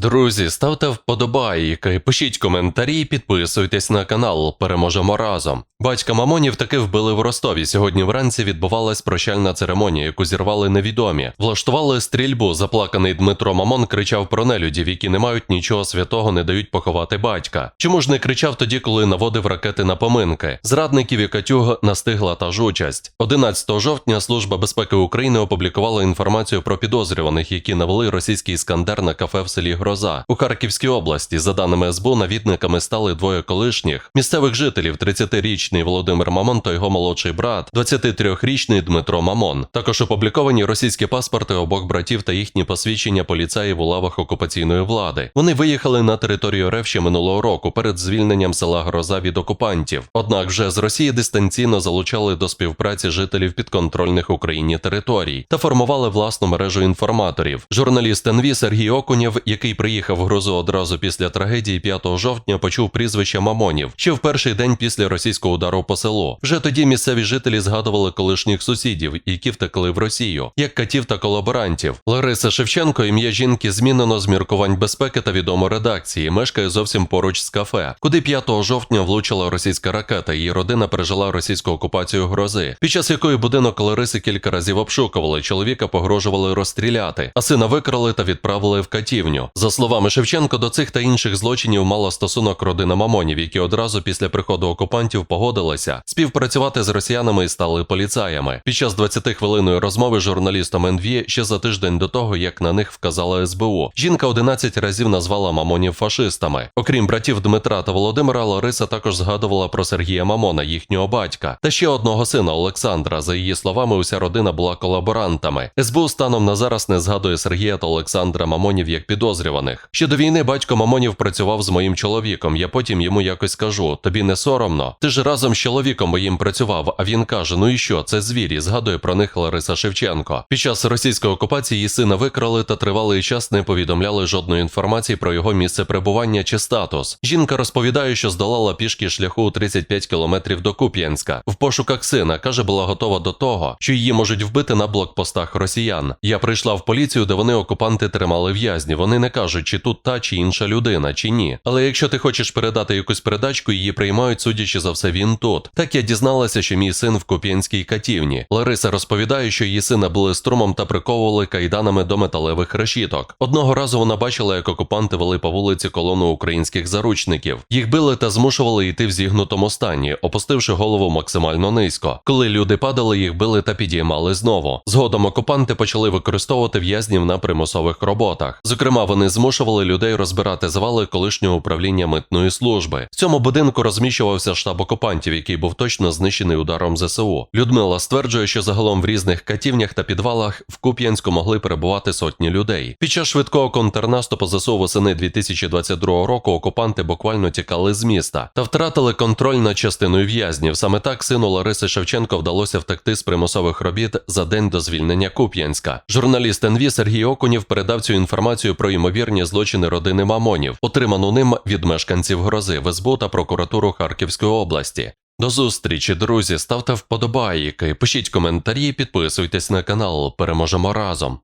Друзі, ставте вподобайки, пишіть коментарі, підписуйтесь на канал. Переможемо разом. Батька Мамонів таки вбили в Ростові. Сьогодні вранці відбувалась прощальна церемонія, яку зірвали невідомі. Влаштували стрільбу. Заплаканий Дмитро Мамон кричав про нелюдів, які не мають нічого святого, не дають поховати батька. Чому ж не кричав тоді, коли наводив ракети на поминки? Зрадників і Катюг настигла та ж участь. 11 жовтня Служба безпеки України опублікувала інформацію про підозрюваних, які навели російський іскандер на кафе в селі Гроза у Харківській області. За даними СБУ, навідниками стали двоє колишніх місцевих жителів: 30-річний Володимир Мамон та його молодший брат, 23-річний Дмитро Мамон. Також опубліковані російські паспорти обох братів та їхні посвідчення поліцаїв у лавах окупаційної влади. Вони виїхали на територію РФ ще минулого року перед звільненням села Гроза від окупантів. Однак вже з Росії дистанційно залучали до співпраці жителів підконтрольних Україні територій та формували власну мережу інформаторів. Журналіст НВ Сергій Окунєв, який приїхав в Грозу одразу після трагедії 5 жовтня, почув прізвище Мамонів ще в перший день після російського удару по селу. Вже тоді місцеві жителі згадували колишніх сусідів, які втекли в Росію, як катів та колаборантів. Лариса Шевченко, ім'я жінки змінено з міркувань безпеки та відомо редакції. Мешкає зовсім поруч з кафе, куди 5 жовтня влучила російська ракета. Її родина пережила російську окупацію грози, під час якої будинок Лариси кілька разів обшукували. Чоловіка погрожували розстріляти, а сина викрали та відправили в катівню. За словами Шевченко, до цих та інших злочинів мала стосунок родина Мамонів, які одразу після приходу окупантів погодилися співпрацювати з росіянами і стали поліцаями. Під час 20-хвилинної розмови з журналістом НВ ще за тиждень до того, як на них вказала СБУ, жінка 11 разів назвала Мамонів фашистами. Окрім братів Дмитра та Володимира, Лариса також згадувала про Сергія Мамона, їхнього батька, та ще одного сина Олександра. За її словами, уся родина була колаборантами. СБУ станом на зараз не згадує Сергія та Олександра Мамонів як підозрюваних. Ще до війни батько Мамонів працював з моїм чоловіком. Я потім йому якось кажу: тобі не соромно. Ти ж разом з чоловіком моїм працював. А він каже: Ну і що, це звірі? Згадує про них Лариса Шевченко. Під час російської окупації її сина викрали та тривалий час не повідомляли жодної інформації про його місце перебування чи статус. Жінка розповідає, що здолала пішки шляху у 35 кілометрів до Куп'янська. В пошуках сина каже, була готова до того, що її можуть вбити на блокпостах росіян. Я прийшла в поліцію, де вони окупанти тримали в'язні. Вони не кажуть, чи тут та чи інша людина, чи ні. Але якщо ти хочеш передати якусь передачку, її приймають, судячи за все, він тут. Так я дізналася, що мій син в Куп'янській катівні. Лариса розповідає, що її сина були струмом та приковували кайданами до металевих решіток. Одного разу вона бачила, як окупанти вели по вулиці колону українських заручників. Їх били та змушували йти в зігнутому стані, опустивши голову максимально низько. Коли люди падали, їх били та підіймали знову. Згодом окупанти почали використовувати в'язнів на примусових роботах. Зокрема, вони змушували людей розбирати завали колишнього управління митної служби. В цьому будинку розміщувався штаб окупантів, який був точно знищений ударом ЗСУ. Людмила стверджує, що загалом в різних катівнях та підвалах в Куп'янську могли перебувати сотні людей. Під час швидкого контрнаступу ЗСУ восени 2022 року окупанти буквально тікали з міста та втратили контроль над частиною в'язнів. Саме так сину Лариси Шевченко вдалося втекти з примусових робіт за день до звільнення Куп'янська. Журналіст НВ Сергій Окунів передав цю інформацію про ймовірні злочини родини Мамонів, отриману ним від мешканців грози в та прокуратуру Харківської області. До зустрічі, друзі. Ставте вподобайки, пишіть коментарі, підписуйтесь на канал. Переможемо разом.